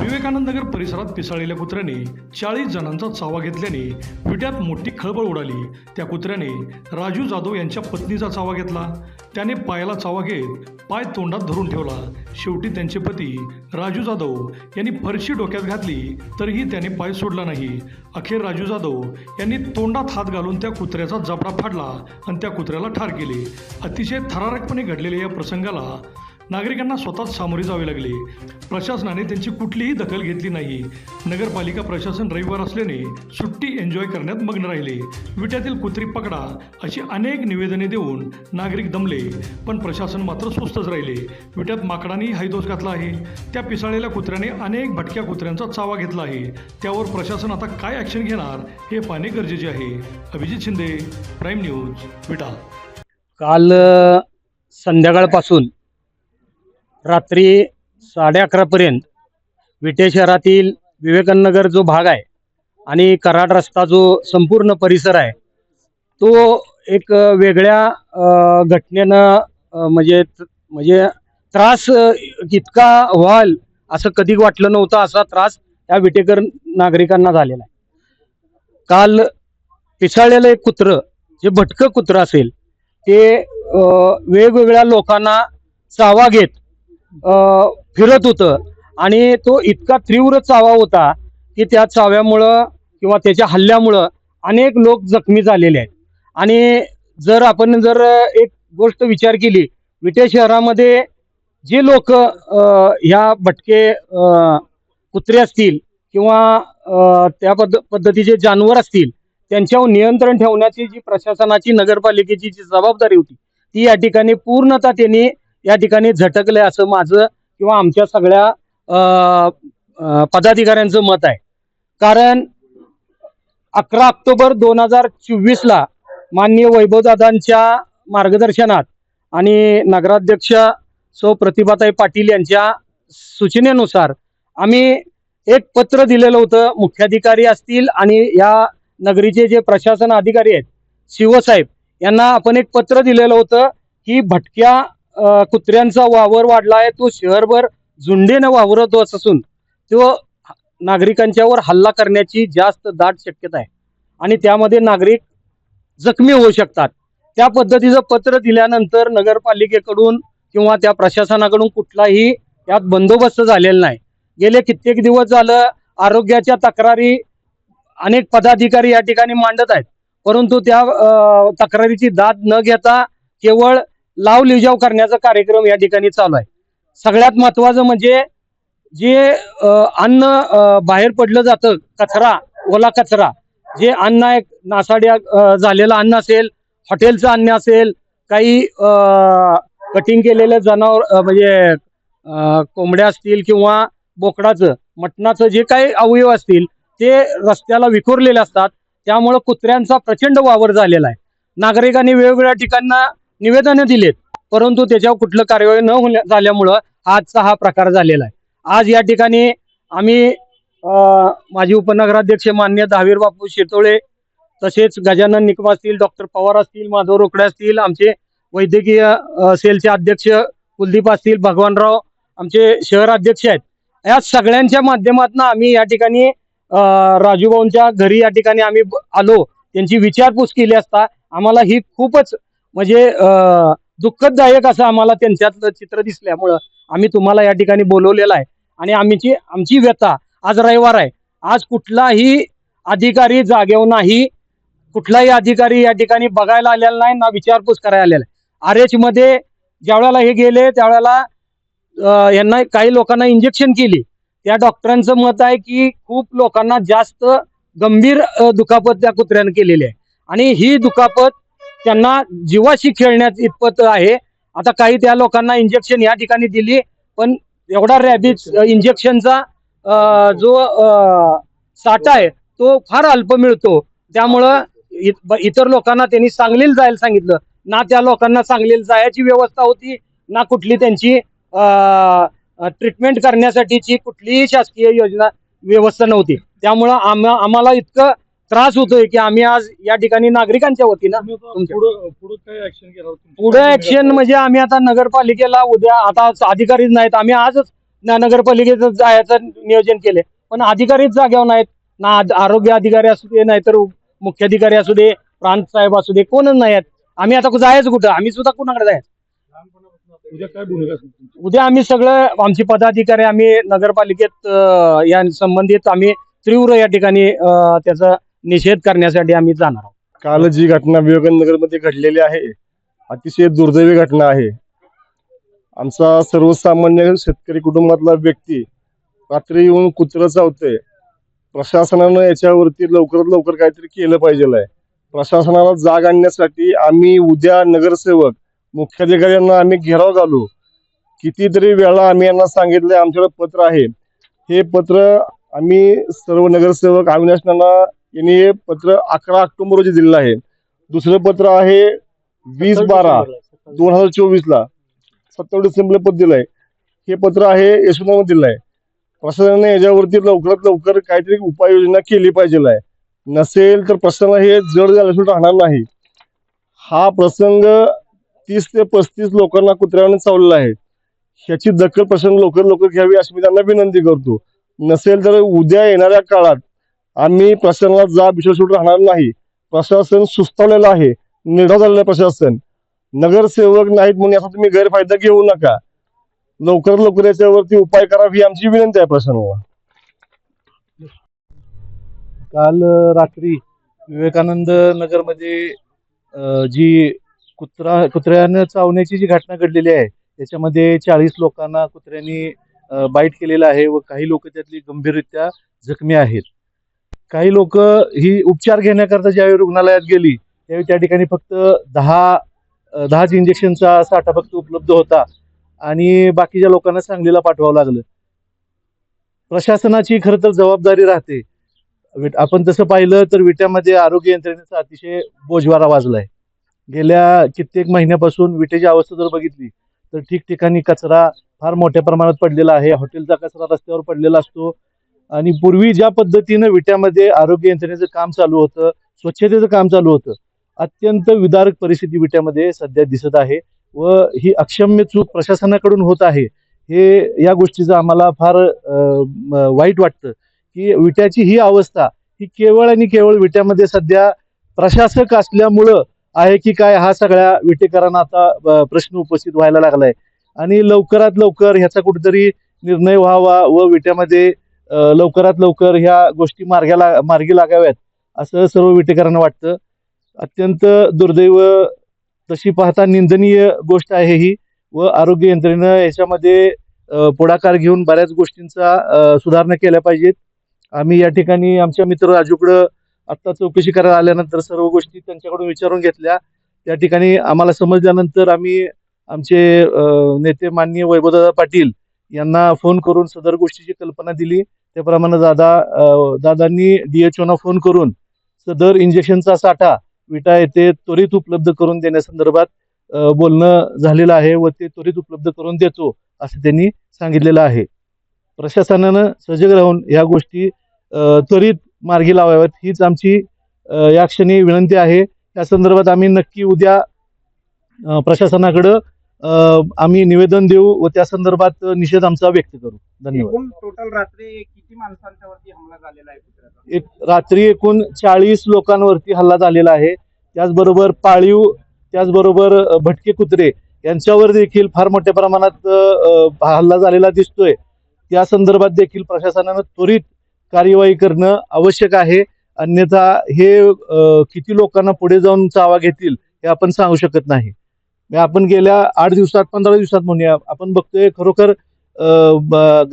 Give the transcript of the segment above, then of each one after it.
विवेकानंद नगर परिसरात पिसाळलेल्या कुत्र्याने चाळीस जणांचा चावा घेतल्याने विट्यात मोठी खळबळ उडाली. त्या कुत्र्याने राजू जाधव यांच्या पत्नीचा चावा घेतला. त्याने पायाला चावा घेत पाय तोंडात धरून ठेवला. शेवटी त्यांचे पती राजू जाधव यांनी फरशी डोक्यात घातली तरीही त्याने पाय सोडला नाही. अखेर राजू जाधव यांनी तोंडात हात घालून त्या कुत्र्याचा जबडा फाडला आणि त्या कुत्र्याला ठार केले. अतिशय थरारकपणे घडलेल्या या प्रसंगाला नागरिकांना स्वतःच सामोरे जावे लागले. प्रशासनाने त्यांची कुठलीही दखल घेतली नाही. नगरपालिका प्रशासन रविवार असल्याने सुट्टी एन्जॉय करण्यात मग्न राहिले. विट्यातील कुत्री पकडा अशी अनेक निवेदने देऊन नागरिक दमले. पण प्रशासन मात्र सुस्तच राहिले. विट्यात माकडांनी हायदोस घातला आहे. त्या पिसाळलेल्या कुत्र्याने अनेक भटक्या कुत्र्यांचा चावा घेतला आहे. त्यावर प्रशासन आता काय ॲक्शन घेणार हे पाहणे गरजेचे आहे. Abhijit Shinde prime news Vita. काल संध्याकाळपासून रात्री साडे अकरापर्यंत विटे शहरातील विवेकानगर जो भाग आहे आणि कराड रस्ता जो संपूर्ण परिसर आहे तो एक वेगळ्या घटनेनं म्हणजे म्हणजे त्रास इतका व्हाल असं कधी वाटलं नव्हतं असा त्रास या विटेकर नागरिकांना झालेला आहे. काल पिसाळलेलं एक कुत्रं जे भटकं कुत्रं असेल ते वेगवेगळ्या लोकांना चावा घेत फिरत होतं. आणि तो इतका तीव्र चावा होता की त्या चाव्यामुळं किंवा त्याच्या हल्ल्यामुळं अनेक लोक जखमी झालेले आहेत. आणि जर आपण जर एक गोष्ट विचार केली विटे शहरामध्ये जे लोक ह्या भटके कुत्रे असतील किंवा त्या पद्ध पद्धतीचे जानवर असतील त्यांच्यावर नियंत्रण ठेवण्याची जी प्रशासनाची नगरपालिकेची जी जबाबदारी होती ती या ठिकाणी पूर्णतः त्यांनी या ठिकाणी झटकले असं माझं किंवा आमच्या सगळ्या पदाधिकाऱ्यांचं मत आहे. कारण अकरा ऑक्टोबर दोन हजार चोवीसला माननीय वैभवदादांच्या मार्गदर्शनात आणि नगराध्यक्ष सौ प्रतिभाताई पाटील यांच्या सूचनेनुसार आम्ही एक पत्र दिलेलं होतं मुख्याधिकारी असतील आणि या नगरीचे जे प्रशासन अधिकारी आहेत शिवसाहेब यांना आपण एक पत्र दिलेलं होतं की भटक्या कुत्र्यांचा वावर वाढला आहे तो शहरभर झुंडेनं वावरत असून तो नागरिकांच्यावर हल्ला करण्याची जास्त दाट शक्यता आहे. आणि त्यामध्ये नागरिक जखमी होऊ शकतात. त्या पद्धतीचं पत्र दिल्यानंतर नगरपालिकेकडून किंवा त्या प्रशासनाकडून कुठलाही त्यात बंदोबस्त झालेला नाही. गेले कित्येक दिवस झालं आरोग्याच्या तक्रारी अनेक पदाधिकारी या ठिकाणी मांडत आहेत. परंतु त्या तक्रारीची दाद न घेता केवळ लाव लिजाव करण्याचा कार्यक्रम या ठिकाणी चालू आहे. सगळ्यात महत्वाचं म्हणजे जे अन्न बाहेर पडलं जातं कचरा ओला कचरा जे अन्न आहे नासाड्या झालेलं अन्न असेल हॉटेलचं अन्न असेल काही कटिंग केलेलं जनावर म्हणजे कोंबड्या असतील किंवा बोकडाचं मटणाचं जे काही अवयव असतील ते रस्त्याला विखुरलेले असतात. त्यामुळं कुत्र्यांचा प्रचंड वावर झालेला आहे. नागरिकांनी वेगवेगळ्या ठिकाणना निवेदनं दिलेत. परंतु त्याच्यावर कुठलं कार्यवाही न होण्या झाल्यामुळं आजचा हा प्रकार झालेला आहे. आज या ठिकाणी आम्ही माजी उपनगराध्यक्ष मान्य दहावीर बापू शेतोळे तसेच गजानन निकम असतील डॉक्टर पवार असतील माधव रोकडे असतील आमचे वैद्यकीय सेलचे अध्यक्ष कुलदीप असतील भगवानराव आमचे शहर अध्यक्ष आहेत. या सगळ्यांच्या माध्यमातून आम्ही या ठिकाणी राजूभाऊंच्या घरी या ठिकाणी आम्ही ब- आलो. त्यांची विचारपूस केली असता आम्हाला ही खूपच म्हणजे दुःखदायक असं आम्हाला त्यांच्यातलं चित्र दिसल्यामुळं आम्ही तुम्हाला या ठिकाणी बोलवलेलं आहे. आणि आमची आमची व्यथा आज रविवार आहे. आज कुठलाही अधिकारी जागेवर नाही. कुठलाही अधिकारी या ठिकाणी बघायला आलेला नाही ना विचारपूस करायला आलेला आहे. आर एचमध्ये ज्यावेळेला ज्या वेळेला हे गेले त्यावेळेला यांना काही लोकांना इंजेक्शन केली. त्या डॉक्टरांचं मत आहे की खूप लोकांना जास्त गंभीर दुखापत त्या कुत्र्यानं केलेली आहे. आणि ही दुखापत त्यांना जीवाशी खेळण्यात इतपत आहे. आता काही त्या लोकांना इंजेक्शन या ठिकाणी दिली पण एवढा रॅबिज इंजेक्शनचा जो साठा आहे तो फार अल्प मिळतो. त्यामुळं इ- इतर लोकांना त्यांनी सांगलीला जायला सांगितलं. ना त्या लोकांना सांगलीला जायची व्यवस्था होती ना कुठली त्यांची ट्रीटमेंट करण्यासाठीची कुठलीही शासकीय योजना व्यवस्था नव्हती. त्यामुळं आम्हा आम्हाला इतकं त्रास होतोय की आम्ही आज या ठिकाणी नागरिकांच्या वतीनं पुढं ऍक्शन म्हणजे आम्ही आता नगरपालिकेला उद्या आता अधिकारीच नाहीत. आम्ही आजच न- नगरपालिकेत जायचं नियोजन केले पण अधिकारीच जाग्यावर नाहीत. ना आरोग्य अधिकारी असू दे नाहीतर मुख्याधिकारी असू दे प्रांत साहेब असू दे कोणच नाही आहेत. आम्ही आता जायचं कुठं? आम्ही सुद्धा कुणाकडे जायचं? उद्या काय भूमिका असेल तुमची? उद्या आम्ही सगळं आमचे पदाधिकारी आम्ही नगरपालिकेत या संबंधित आम्ही तीव्र या ठिकाणी त्याचा निषेध करण्यासाठी आम्ही जाणार आहोत. काल जी घटना विवेकानंदमध्ये घडलेली आहे अतिशय दुर्दैवी घटना आहे. आमचा सर्वसामान्य शेतकरी कुटुंबातला व्यक्ती रात्री येऊन कुत्रं चावतंय. प्रशासनानं याच्यावरती लवकरात लवकर काहीतरी केलं पाहिजे आहे प्रशासनाला जाग आणण्यासाठी आम्ही उद्या नगरसेवक मुख्याधिकाऱ्यांना आम्ही घेराव घालू. कितीतरी वेळा आम्ही यांना सांगितलंय आमच्याकडे पत्र आहे. हे पत्र आम्ही सर्व नगरसेवक अविनाशनांना यांनी हे पत्र अकरा ऑक्टोबर रोजी दिलेलं आहे. दुसरं पत्र आहे वीस बारा दोन हजार चोवीस ला. सत्तावीस डिसेंबरला पत्र दिलंय. हे पत्र आहे यशवंतमध्ये दिलंय. प्रशासनाने याच्यावरती लवकरात लवकर काहीतरी उपाययोजना केली पाहिजे आहे. नसेल तर प्रशासनाला हे जड झाल्याशिवाय राहणार नाही. हा प्रसंग तीस ते पस्तीस लोकांना कुत्र्याने चावलेला आहे. ह्याची दखल प्रशासन लवकर लवकर घ्यावी अशी मी त्यांना विनंती करतो. नसेल तर उद्या येणाऱ्या काळात आम्ही प्रशासनाला जाब विश्वास राहणार नाही. प्रशासन सुस्तावलेलं आहे. निढा झालेलं आहे प्रशासन. नगरसेवक नाहीत म्हणून याचा तुम्ही गैरफायदा घेऊ नका. लवकरात लवकर याच्यावरती उपाय करावी ही आमची विनंती आहे प्रशासनाला. काल रात्री विवेकानंद नगरमध्ये जी कुत्रा कुत्र्यानं चावण्याची जी घटना घडलेली आहे त्याच्यामध्ये चाळीस लोकांना कुत्र्यांनी बाईट केलेलं आहे व काही लोक त्यातली गंभीररित्या जखमी आहेत. काही लोक ही उपचार घेण्याकरता ज्यावेळी रुग्णालयात गेली त्यावेळी त्या ठिकाणी फक्त दहा दहाच इंजेक्शनचा साठा फक्त उपलब्ध होता आणि बाकीच्या लोकांना सांगलीला पाठवावं लागलं. प्रशासनाची खरं तर जबाबदारी राहते. विट- आपण तसं पाहिलं तर विट्यामध्ये आरोग्य यंत्रणेचा अतिशय बोजवारा वाजलाय. गेल्या कित्येक महिन्यापासून विटेची अवस्था जर बघितली तर ठिकठिकाणी कचरा फार मोठ्या प्रमाणात पडलेला आहे. हॉटेलचा कचरा रस्त्यावर पडलेला असतो. आणि पूर्वी ज्या पद्धतीनं विट्यामध्ये आरोग्य यंत्रणेचं काम चालू होतं स्वच्छतेचं काम चालू होतं अत्यंत विदारक परिस्थिती विट्यामध्ये सध्या दिसत आहे व ही अक्षम्य चूक प्रशासनाकडून होत आहे. हे या गोष्टीचं आम्हाला फार वाईट वाटतं की विट्याची ही अवस्था ही केवळ आणि केवळ विट्यामध्ये सध्या प्रशासक असल्यामुळं आहे की काय हा सगळ्या विटेकरांना आता प्रश्न उपस्थित व्हायला लागलाय. आणि लवकरात लवकर ह्याचा कुठेतरी निर्णय व्हावा व विट्यामध्ये लवकरात लवकर ह्या गोष्टी मार्गाला मार्गी लागाव्यात असं सर्व विटेकरांना वाटतं. अत्यंत दुर्दैव तशी पाहता निंदनीय गोष्ट आहे ही व आरोग्य यंत्रणेनं याच्यामध्ये पुढाकार घेऊन बऱ्याच गोष्टींचा सुधारणा केल्या पाहिजेत. आम्ही या ठिकाणी आमच्या मित्र राजूकडं आत्ता चौकशी करायला आल्यानंतर सर्व गोष्टी त्यांच्याकडून विचारून घेतल्या. त्या ठिकाणी आम्हाला समजल्यानंतर आम्ही आमचे नेते माननीय वैभवदादा पाटील यांना फोन करून सदर गोष्टीची कल्पना दिली. त्याप्रमाणे दादा अ, दादांनी डीएचओना फोन करून सदर इंजेक्शनचा साठा विटा येथे त्वरित उपलब्ध करून देण्यासंदर्भात बोलणं झालेलं आहे व ते त्वरित उपलब्ध करून देतो असं त्यांनी सांगितलेलं आहे. प्रशासनानं सजग राहून ह्या गोष्टी त्वरित मार्गी लावाव्यात हीच आमची या क्षणी विनंती आहे. त्या संदर्भात आम्ही नक्की उद्या प्रशासनाकडं आम्ही निवेदन देऊ व त्या संदर्भात निषेध आमचा व्यक्त करू. धन्यवाद. टोटल रात्री किती माणसांच्या वरती हमला झालेला आहे एक रात्री एकूण चाळीस लोकांवरती हल्ला झालेला आहे. त्याचबरोबर पाळीव त्याचबरोबर भटके कुत्रे यांच्यावर देखील फार मोठ्या प्रमाणात हल्ला झालेला दिसतोय. त्या संदर्भात देखील प्रशासनानं त्वरित कार्यवाही करणं आवश्यक आहे. अन्यथा हे किती लोकांना पुढे जाऊन चावा घेतील हे आपण सांगू शकत नाही. म्हणजे आपण गेल्या आठ दिवसात पंधरा दिवसात म्हणूया आपण बघतोय खरोखर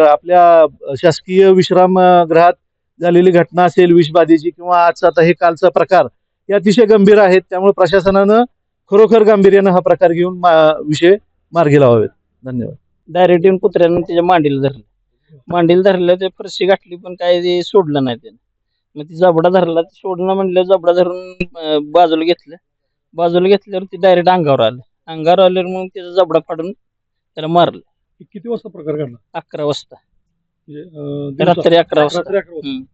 आपल्या शासकीय विश्रामगृहात झालेली घटना असेल विषबाधेची किंवा आजचा आता हे कालचा प्रकार हे अतिशय गंभीर आहेत. त्यामुळे प्रशासनानं खरोखर गांभीर्यानं हा प्रकार घेऊन मा- विषय मार्गी लावावेत. धन्यवाद. डायरेक्ट येऊन कुत्र्यानं त्याच्या मांडीला धरलं. मांडीला धरलं ते फरशी गाठली पण काय ते सोडलं नाही त्यानं. मग ती जबडा धरला सोडणं म्हणलं जबडा धरून बाजूला घेतलं. बाजूला घेतल्यावर ती डायरेक्ट अंगावर आलं. अंगावर आल्यावर मग त्याचा जबडा फाडून त्याला मारलं. किती वाजता प्रकार घडला? अकरा वाजता. म्हणजे अं, दिवसा- रात्री अकरा वाजता. रात्री अकरा वाजता. हम्म.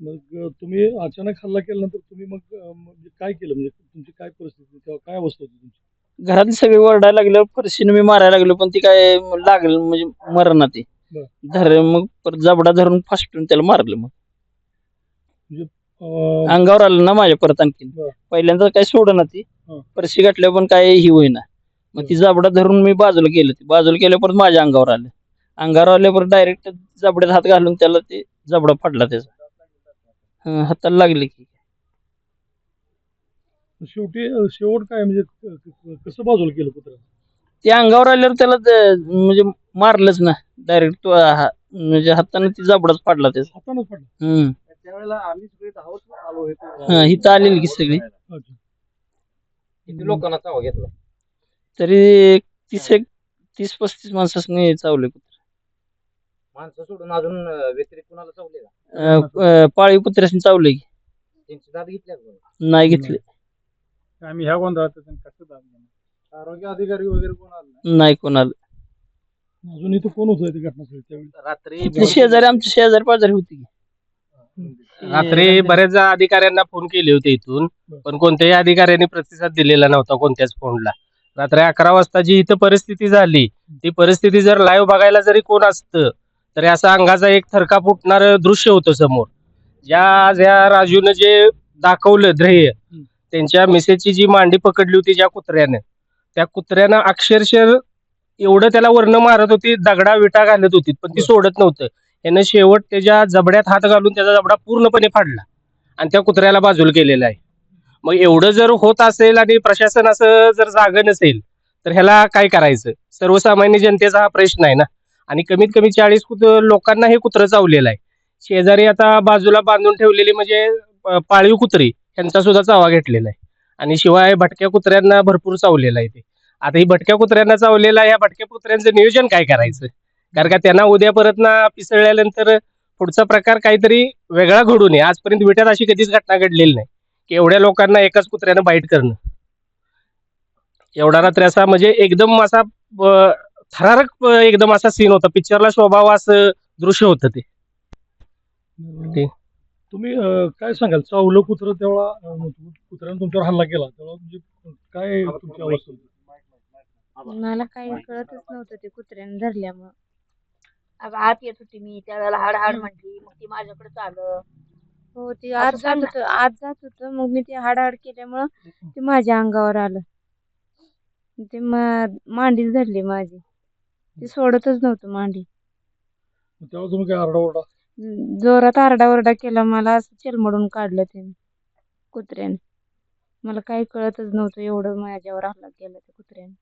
मग अं, तुम्ही अचानक हल्ला केल्यानंतर तुम्ही मग अं, म्हणजे काय केलं? म्हणजे तुमची काय परिस्थिती? तेव्हा काय अवस्था होती तुमची? घरातली सगळी ओरडायला लागल्यावर फरशीने मी मारायला लागलो पण ती काय लागलं म्हणजे मरण ती. बरं. धर मग परत जबडा धरून फासटून त्याला मारलं मग. अं, अंगावर आलं ना माझ्या परत आणखीन. बरं. पहिल्यांदा काय सोडना ती. हं. परशी गाठल्या पण काय ही होईना. मग ती जबडा धरून मी बाजूला केलं ती बाजूला केल्या परत माझ्या अंगावर आलं. अंगावर आल्यावर डायरेक्ट जबड्यात हात घालून त्याला ते जबडा फाडला त्याचा. हाताला लागले की. शेवटी शेवट काय म्हणजे कसं बाजूला केलं कुत्र्या ते अंगावर आल्यावर त्याला म्हणजे मारलंच ना. डायरेक्ट तो म्हणजे हाताने ती जबडाच फाडला त्याचा. हातानंच पडलं हम्म त्यावेळेला आम्ही सगळे धावत आलो हा इथं आलेली की सगळी. किती लोकांना चावा घेतला? तरी एक तीस एक तीस पस्तीस माणसाने चावले माणसं सोडून अजून अं, व्यतिरिक्त कुणाला चावले का? अं, अं, पाळीव कुत्र्याने चावले की. त्यांची दाद घेतल्या का? नाही घेतले. आम्ही ह्या गोंधळात कसं दाब? आरोग्य अधिकारी वगैरे कोण आले नाही? कोणाला अजून इथं कोण होतं त्यावेळी रात्री इथले शेजारी आमच्या शेजारी पाजारी होती की. रात्री बऱ्याच अधिकाऱ्यांना फोन केले होते इथून पण कोणत्याही अधिकाऱ्यांनी प्रतिसाद दिलेला नव्हता कोणत्याच फोनला. रात्री अकरा वाजता जी इथं परिस्थिती झाली ती परिस्थिती जर लाईव्ह बघायला जरी कोण असतं तरी असं अंगाचा एक थरका फुटणार दृश्य होतं समोर. ज्या ज्या राजूनं जे दाखवलं ध्येय त्यांच्या मिसेसची जी मांडी पकडली होती ज्या कुत्र्यानं त्या कुत्र्यानं अक्षरशः एवढं त्याला वर्ण मारत होती दगडा विटा घालत होती पण ती सोडत नव्हतं. त्यानं शेवट त्याच्या जबड्यात हात घालून त्याचा जबडा पूर्णपणे फाडला. आणि त्या कुत्र्याला बाजूला केलेला आहे. मग एवढं जर होत असेल आणि प्रशासन असं जर जागं नसेल तर ह्याला काय करायचं? सर्वसामान्य जनतेचा हा प्रश्न आहे ना. आणि कमीत कमी चाळीस कुत लोकांना हे कुत्रं चावलेलं आहे. शेजारी आता बाजूला बांधून ठेवलेली म्हणजे पाळीव कुत्री यांचा सुद्धा चावा घेतलेला आहे. आणि शिवाय भटक्या कुत्र्यांना भरपूर चावलेलं आहे ते. आता ही भटक्या कुत्र्यांना चावलेलं आहे या भटक्या कुत्र्यांचं नियोजन काय करायचं? कारण का त्यांना उद्या परत ना पिसळल्यानंतर पुढचा प्रकार काहीतरी वेगळा घडू नये आजपर्यंत विट्यात अशी कधीच घटना घडलेली नाही. की एवढ्या लोकांना एकाच कुत्र्यानं बाईट करणं. एवढा रात्री असा म्हणजे एकदम असा थरारक एकदम असा सीन होता. पिक्चरला शोभावं असं दृश्य होतं ते. तुम्ही काय सांगाल? चावलं कुत्र तेव्हा कुत्र्यानं तुमच्यावर हल्ला केला. तेव्हा म्हणजे काय तुमची अवस्था होती? मला काही कळतच नव्हतं ते कुत्र्याने धरल्यामुळं. आत येत होती मी त्यावेळेला हाड हाड म्हटली मग ती माझ्याकडेच आलं हो ते आत जात होतं आत जात होतं मग मी ते हाड हाड केल्यामुळं ते माझ्या अंगावर आलं. ते मा- मांडीच धरली माझी. ते सोडतच नव्हतं मांडी. मग तेव्हा तुम्ही काय आरडाओरडा जोरात आरडाओरडा केला मला असं चिलमडून काढलं त्याने कुत्र्याने. मला काही कळतच नव्हतं एवढं माझ्यावर हल्ला केला त्या कुत्र्याने.